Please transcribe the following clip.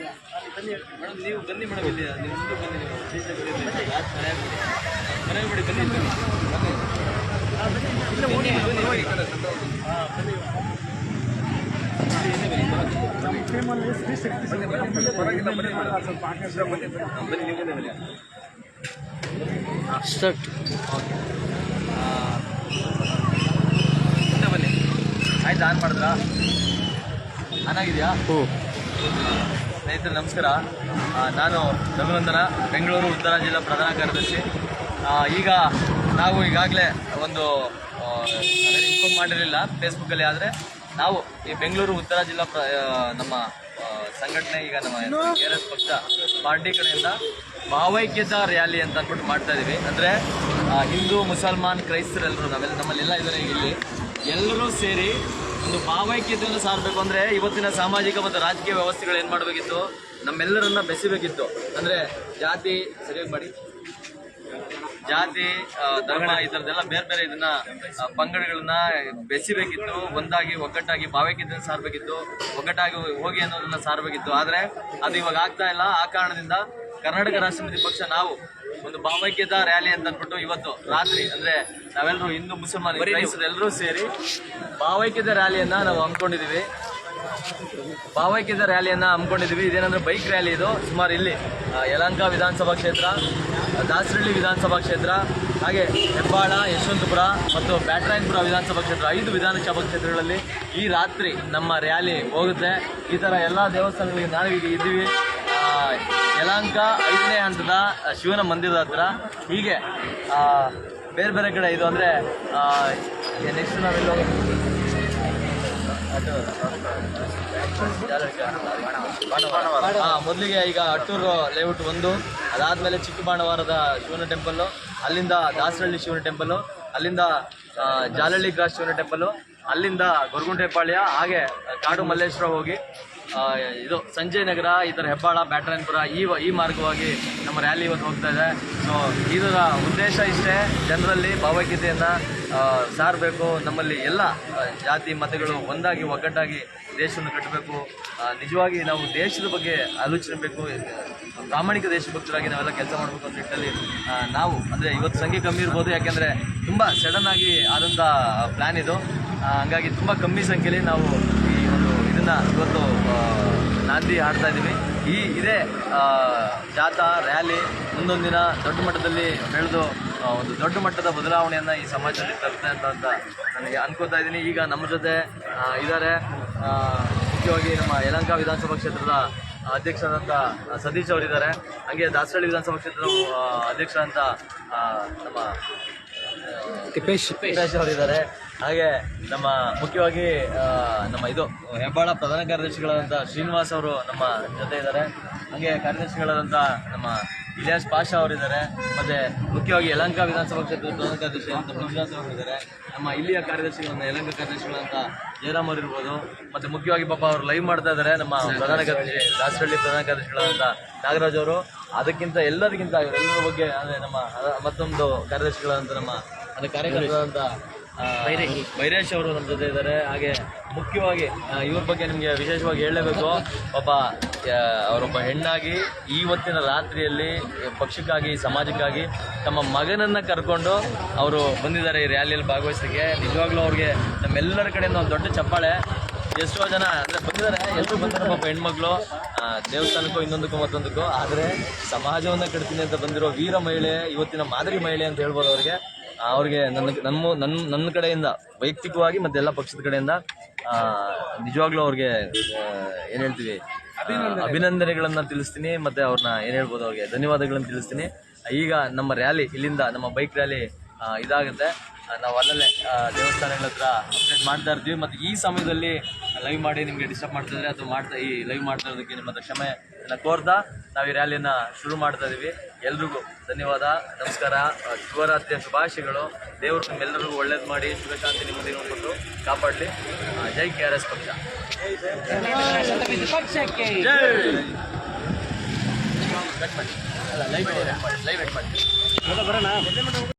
Madam ನೀವು ಬನ್ನಿ madam ಇಲ್ಲಿ ನೀವು ಮುಂದೆ ಬನ್ನಿ ಮನೆಗೆ ಬಿಡಿ ಬನ್ನಿ ಬನ್ನಿ ಬನ್ನಿ ಸ್ಟಾರ್ಟ್ ಮುಂದೆ ಬನ್ನಿ ಆಯ್ತು. ಆನ್ ಮಾಡಿದ್ರಾ ಆನ್ ಆಗಿದೆಯಾ ಹ್ಞೂ ಸ್ನೇಹಿತರೆ, ನಮಸ್ಕಾರ. ನಾನು ರಘುನಂದನ, ಬೆಂಗಳೂರು ಉತ್ತರ ಜಿಲ್ಲಾ ಪ್ರಧಾನ ಕಾರ್ಯದರ್ಶಿ. ಈಗ ನಾವು ಈಗಾಗಲೇ ಒಂದು ಇನ್ಫಾರ್ಮ್ ಮಾಡಿರಲಿಲ್ಲ ಫೇಸ್ಬುಕ್ಕಲ್ಲಿ ಆದರೆ ನಾವು ಈ ಬೆಂಗಳೂರು ಉತ್ತರ ಜಿಲ್ಲಾ ಪ್ರ ನಮ್ಮ ಸಂಘಟನೆ, ಈಗ ನಮ್ಮ ಕೆ ಆರ್ ಎಸ್ ಪಕ್ಷ ಪಾರ್ಟಿ ಕಡೆಯಿಂದ ಭಾವೈಕ್ಯತಾ ರ್ಯಾಲಿ ಅಂತ ಅಂದ್ಬಿಟ್ಟು ಮಾಡ್ತಾ ಇದ್ದೀವಿ ಅಂದರೆ ಹಿಂದೂ, ಮುಸಲ್ಮಾನ್, ಕ್ರೈಸ್ತರೆಲ್ಲರೂ ನಾವೆಲ್ಲ ನಮ್ಮಲ್ಲೆಲ್ಲ ಇದ್ದಾರೆ ಇಲ್ಲಿ. ಎಲ್ಲರೂ ಸೇರಿ ಒಂದು ಭಾವೈಕ್ಯತೆಯನ್ನು ಸಾರಬೇಕು ಅಂದರೆ ಇವತ್ತಿನ ಸಾಮಾಜಿಕ ಮತ್ತು ರಾಜಕೀಯ ವ್ಯವಸ್ಥೆಗಳು ಏನು ಮಾಡಬೇಕಿತ್ತು? ನಮ್ಮೆಲ್ಲರನ್ನ ಬೆಸಿಬೇಕಿತ್ತು. ಅಂದರೆ ಜಾತಿ, ಸರಿಯಾಗಿ ಮಾಡಿ. ಜಾತಿ ಧರ್ಮ, ಈ ಥರದ್ದೆಲ್ಲ ಬೇರೆ ಬೇರೆ ಇದನ್ನ ಪಂಗಡಗಳನ್ನ ಬೆಸಿಬೇಕಿತ್ತು. ಒಂದಾಗಿ, ಒಗ್ಗಟ್ಟಾಗಿ ಭಾವೈಕ್ಯತೆಯನ್ನು ಸಾರಬೇಕಿತ್ತು. ಒಗ್ಗಟ್ಟಾಗಿ ಹೋಗಿ ಅನ್ನೋದನ್ನ ಸಾರಬೇಕಿತ್ತು. ಆದರೆ ಅದು ಇವಾಗ ಆಗ್ತಾ ಇಲ್ಲ. ಆ ಕಾರಣದಿಂದ ಕರ್ನಾಟಕ ರಾಷ್ಟ್ರಪತಿ ಪಕ್ಷ ನಾವು ಒಂದು ಭಾವೈಕ್ಯತಾ ರ್ಯಾಲಿ ಅಂತ ಅಂದ್ಬಿಟ್ಟು ಇವತ್ತು ರಾತ್ರಿ, ಅಂದ್ರೆ ನಾವೆಲ್ಲರೂ ಹಿಂದೂ ಮುಸಲ್ಮಾನ್ ಕ್ರೈಸ್ತರು ಎಲ್ಲರೂ ಸೇರಿ ಭಾವೈಕ್ಯದ ರ್ಯಾಲಿಯನ್ನ ನಾವು ಹಮ್ಮಿಕೊಂಡಿದ್ದೀವಿ. ಭಾವೈಕ್ಯದ ರ್ಯಾಲಿಯನ್ನ ಹಮ್ಮಿಕೊಂಡಿದ್ದೀವಿ. ಇದೇನಂದ್ರೆ ಬೈಕ್ ರ್ಯಾಲಿ ಇದು. ಸುಮಾರು ಇಲ್ಲಿ ಯಲಹಂಕ ವಿಧಾನಸಭಾ ಕ್ಷೇತ್ರ ದಾಸರಳ್ಳಿ ವಿಧಾನಸಭಾ ಕ್ಷೇತ್ರ ಹಾಗೆ ಹೆಬ್ಬಾಳ ಯಶವಂತಪುರ ಮತ್ತು ಬ್ಯಾಟರಾಯನ್ಪುರ ವಿಧಾನಸಭಾ ಕ್ಷೇತ್ರ. ಐದು ವಿಧಾನಸಭಾ ಕ್ಷೇತ್ರಗಳಲ್ಲಿ ಈ ರಾತ್ರಿ ನಮ್ಮ ರ್ಯಾಲಿ ಹೋಗುತ್ತೆ. ಈ ಥರ ಎಲ್ಲ ದೇವಸ್ಥಾನಗಳಿಗೆ ನಾವು ಈಗ ಇದ್ದೀವಿ ಯಲಹಂಕ ಐದನೇ ಹಂತದ ಶಿವನ ಮಂದಿರದ ಹತ್ರ. ಹೀಗೆ ಆ, ಬೇರೆ ಬೇರೆ ಕಡೆ ಇದು ಅಂದ್ರೆ ನೆಕ್ಸ್ಟ್ ನಾವೆಲ್ಲ ಮೊದಲಿಗೆ ಈಗ ಅಟ್ಟೂರು ಲೇಔಟ್ ಒಂದು ಚಿಕ್ಕ ಚಿಕ್ಕಬಾಣವಾರದ ಶಿವನ ಟೆಂಪಲ್ಲು ಅಲ್ಲಿಂದ ದಾಸರಳ್ಳಿ ಶಿವನ ಟೆಂಪಲ್ಲು ಅಲ್ಲಿಂದ ಜಾಲಹಳ್ಳಿ ಕ್ರಾಸ್ ಶಿವನ ಟೆಂಪಲ್ಲು ಅಲ್ಲಿಂದ ಗೊರಗುಂಟೆಪಾಳ್ಯ ಹಾಗೆ ಕಾಡು ಮಲ್ಲೇಶ್ವರ ಹೋಗಿ ಇದು ಸಂಜಯ್ ನಗರ, ಈ ಥರ ಹೆಬ್ಬಾಳ, ಬ್ಯಾಟ್ರಾಯನ್ಪುರ, ಈ ಈ ಮಾರ್ಗವಾಗಿ ನಮ್ಮ ರ್ಯಾಲಿ ಇವತ್ತು ಹೋಗ್ತಾ ಇದೆ. ಸೊ ಇದರ ಉದ್ದೇಶ ಇಷ್ಟೇ, ಜನರಲ್ಲಿ ಭಾವೈಕ್ಯತೆಯನ್ನು ಸಾರಬೇಕು. ನಮ್ಮಲ್ಲಿ ಎಲ್ಲ ಜಾತಿ ಮತಗಳು ಒಂದಾಗಿ, ಒಗ್ಗಟ್ಟಾಗಿ ದೇಶವನ್ನು ಕಟ್ಟಬೇಕು. ನಿಜವಾಗಿ ನಾವು ದೇಶದ ಬಗ್ಗೆ ಆಲೋಚನೆ ಬೇಕು. ಪ್ರಾಮಾಣಿಕ ದೇಶಭಕ್ತರಾಗಿ ನಾವೆಲ್ಲ ಕೆಲಸ ಮಾಡಬೇಕು ಅಂತ ನಿಟ್ಟಿನಲ್ಲಿ ನಾವು, ಅಂದರೆ ಇವತ್ತು ಸಂಖ್ಯೆ ಕಮ್ಮಿ ಇರ್ಬೋದು. ಯಾಕೆಂದರೆ ತುಂಬ ಸಡನ್ ಆಗಿ ಆದಂಥ ಪ್ಲ್ಯಾನ್ ಇದು. ಹಂಗಾಗಿ ತುಂಬ ಕಮ್ಮಿ ಸಂಖ್ಯೆಯಲ್ಲಿ ನಾವು ಇದನ್ನು ಇವತ್ತು ನಾಂದಿ ಹಾಡ್ತಾ ಇದ್ದೀವಿ. ಈ ಇದೇ ಜಾಥಾ ರ್ಯಾಲಿ ಮುಂದೊಂದು ದಿನ ದೊಡ್ಡ ಮಟ್ಟದಲ್ಲಿ ಬೆಳೆದು ಒಂದು ದೊಡ್ಡ ಮಟ್ಟದ ಬದಲಾವಣೆಯನ್ನು ಈ ಸಮಾಜದಲ್ಲಿ ತರ್ತದೆ ಅಂತ ಅಂತ ನನಗೆ ಅನ್ಕೋತಾ ಇದ್ದೀನಿ. ಈಗ ನಮ್ಮ ಜೊತೆ ಇದ್ದಾರೆ ಮುಖ್ಯವಾಗಿ ನಮ್ಮ ಯಲಂಕಾ ವಿಧಾನಸಭಾ ಕ್ಷೇತ್ರದ ಅಧ್ಯಕ್ಷರಾದಂಥ ಸತೀಶ್ ಅವರಿದ್ದಾರೆ. ಹಾಗೆ ದಾಸರಳ್ಳಿ ವಿಧಾನಸಭಾ ಕ್ಷೇತ್ರದ ಅಧ್ಯಕ್ಷರಾದಂಥ ನಮ್ಮ ತಿಪ್ಪೇಶ್. ತಿಪ್ಪೇಶ್ ಅವರಿದ್ದಾರೆ. ಹಾಗೆ ನಮ್ಮ ಮುಖ್ಯವಾಗಿ ನಮ್ಮ ಇದು, ಹೆಬ್ಬಾಳ ಪ್ರಧಾನ ಕಾರ್ಯದರ್ಶಿಗಳಾದಂಥ ಶ್ರೀನಿವಾಸ್ ಅವರು ನಮ್ಮ ಜೊತೆ ಇದ್ದಾರೆ. ಹಾಗೆ ಕಾರ್ಯದರ್ಶಿಗಳಾದಂಥ ನಮ್ಮ ಇಲಿಯಾಸ್ ಪಾಷಾ ಅವರಿದ್ದಾರೆ. ಮತ್ತೆ ಮುಖ್ಯವಾಗಿ ಯಲಂಕ ವಿಧಾನಸಭಾ ಕ್ಷೇತ್ರದ ಪ್ರಧಾನ ಕಾರ್ಯದರ್ಶಿ ಅಂತ ಅವರಿದ್ದಾರೆ. ನಮ್ಮ ಇಲ್ಲಿಯ ಕಾರ್ಯದರ್ಶಿಗಳನ್ನ ಯಲಂಕ ಕಾರ್ಯದರ್ಶಿಗಳಂತ ಜಯರಾಮ್ ಅವರು ಇರ್ಬೋದು ಮತ್ತೆ ಮುಖ್ಯವಾಗಿ ಪಾಪ ಅವರು ಲೈವ್ ಮಾಡ್ತಾ ಇದ್ದಾರೆ ನಮ್ಮ ಪ್ರಧಾನ ಕಾರ್ಯದರ್ಶಿ, ದಾಸರಳ್ಳಿ ಪ್ರಧಾನ ಕಾರ್ಯದರ್ಶಿಗಳಾದಂಥ ನಾಗರಾಜ್ ಅವರು. ಅದಕ್ಕಿಂತ ಎಲ್ಲದಕ್ಕಿಂತ ಇವರೆಲ್ಲರ ಬಗ್ಗೆ, ಅಂದರೆ ನಮ್ಮ, ಮತ್ತೊಂದು ಕಾರ್ಯದರ್ಶಿಗಳಾದಂಥ ನಮ್ಮ, ಅಂದರೆ ಕಾರ್ಯಕರ್ತರಾದಂಥ ಬೈರೇಶ್ ಅವರು ನಮ್ಮ ಜೊತೆ ಇದ್ದಾರೆ. ಹಾಗೆ ಮುಖ್ಯವಾಗಿ ಇವ್ರ ಬಗ್ಗೆ ನಿಮಗೆ ವಿಶೇಷವಾಗಿ ಹೇಳಲೇಬೇಕು. ಪಾಪ ಅವರೊಬ್ಬ ಹೆಣ್ಣಾಗಿ ಇವತ್ತಿನ ರಾತ್ರಿಯಲ್ಲಿ ಪಕ್ಷಕ್ಕಾಗಿ, ಸಮಾಜಕ್ಕಾಗಿ ತಮ್ಮ ಮಗನನ್ನು ಕರ್ಕೊಂಡು ಅವರು ಬಂದಿದ್ದಾರೆ ಈ ರ್ಯಾಲಿಯಲ್ಲಿ ಭಾಗವಹಿಸಲಿಕ್ಕೆ. ನಿಜವಾಗ್ಲೂ ಅವ್ರಿಗೆ ನಮ್ಮೆಲ್ಲರ ಕಡೆಯಿಂದ ಒಂದು ದೊಡ್ಡ ಚಪ್ಪಾಳೆ. ಎಷ್ಟೋ ಜನ ಅಂದರೆ ಬಂದಿದ್ದಾರೆ. ಎಲ್ಲರೂ ಬಂದಿದ್ದಾರೆ, ಪಾಪ ಹೆಣ್ಮಕ್ಳು. ದೇವಸ್ಥಾನಕ್ಕೂ ಇನ್ನೊಂದಕ್ಕೂ ಮತ್ತೊಂದಕ್ಕೂ. ಆದರೆ ಸಮಾಜವನ್ನು ಕಟ್ತೀನಿ ಅಂತ ಬಂದಿರೋ ವೀರ ಮಹಿಳೆ, ಇವತ್ತಿನ ಮಾದರಿ ಮಹಿಳೆ ಅಂತ ಹೇಳ್ಬೋದು ಅವ್ರಿಗೆ. ಅವ್ರಿಗೆ ನನ್ನ ನಮ್ಮ ನನ್ನ ನನ್ನ ಕಡೆಯಿಂದ ವೈಯಕ್ತಿಕವಾಗಿ ಮತ್ತೆ ಎಲ್ಲ ಪಕ್ಷದ ಕಡೆಯಿಂದ ನಿಜವಾಗ್ಲೂ ಅವ್ರಿಗೆ ಏನು ಹೇಳ್ತೀವಿ ಅಭಿನಂದನೆಗಳನ್ನು ತಿಳಿಸ್ತೀನಿ ಮತ್ತೆ ಅವ್ರನ್ನ ಏನು ಹೇಳ್ಬೋದು ಅವ್ರಿಗೆ ಧನ್ಯವಾದಗಳನ್ನ ತಿಳಿಸ್ತೀನಿ. ಈಗ ನಮ್ಮ ರ್ಯಾಲಿ ಇಲ್ಲಿಂದ ನಮ್ಮ ಬೈಕ್ ರ್ಯಾಲಿ ಇದಾಗುತ್ತೆ. ನಾವು ಅಲ್ಲಲ್ಲೇ ದೇವಸ್ಥಾನಗಳ ಹತ್ರ ಅಪ್ಡೇಟ್ ಮಾಡ್ತಾ ಇರ್ತೀವಿ. ಮತ್ತು ಈ ಸಮಯದಲ್ಲಿ ಲೈವ್ ಮಾಡಿ ನಿಮಗೆ ಡಿಸ್ಟರ್ಬ್ ಮಾಡ್ತಾ ಇದ್ರೆ ಅಥವಾ ಮಾಡ್ತಾ ಈ ಲೈವ್ ಮಾಡ್ತಾ ಇರೋದಕ್ಕೆ ನಿಮ್ಮ ಕ್ಷಮೆ ಎಲ್ಲ ಕೋರ್ತಾ ನಾವು ಈ ರ್ಯಾಲಿಯನ್ನು ಶುರು ಮಾಡ್ತಾ ಇದ್ದೀವಿ ಎಲ್ರಿಗೂ ಧನ್ಯವಾದ. ನಮಸ್ಕಾರ. ಶಿವರಾತ್ರಿಯ ಶುಭಾಶಯಗಳು. ದೇವರು ನಿಮ್ಮೆಲ್ಲರಿಗೂ ಒಳ್ಳೇದು ಮಾಡಿ ಶುಭಶಾಂತಿ ನಿಮ್ಮ ದಿನ ಕೊಟ್ಟು ಕಾಪಾಡಲಿ. ಜೈ ಕೆ ಆರ್ ಎಸ್ ಪಕ್ಷ. Live live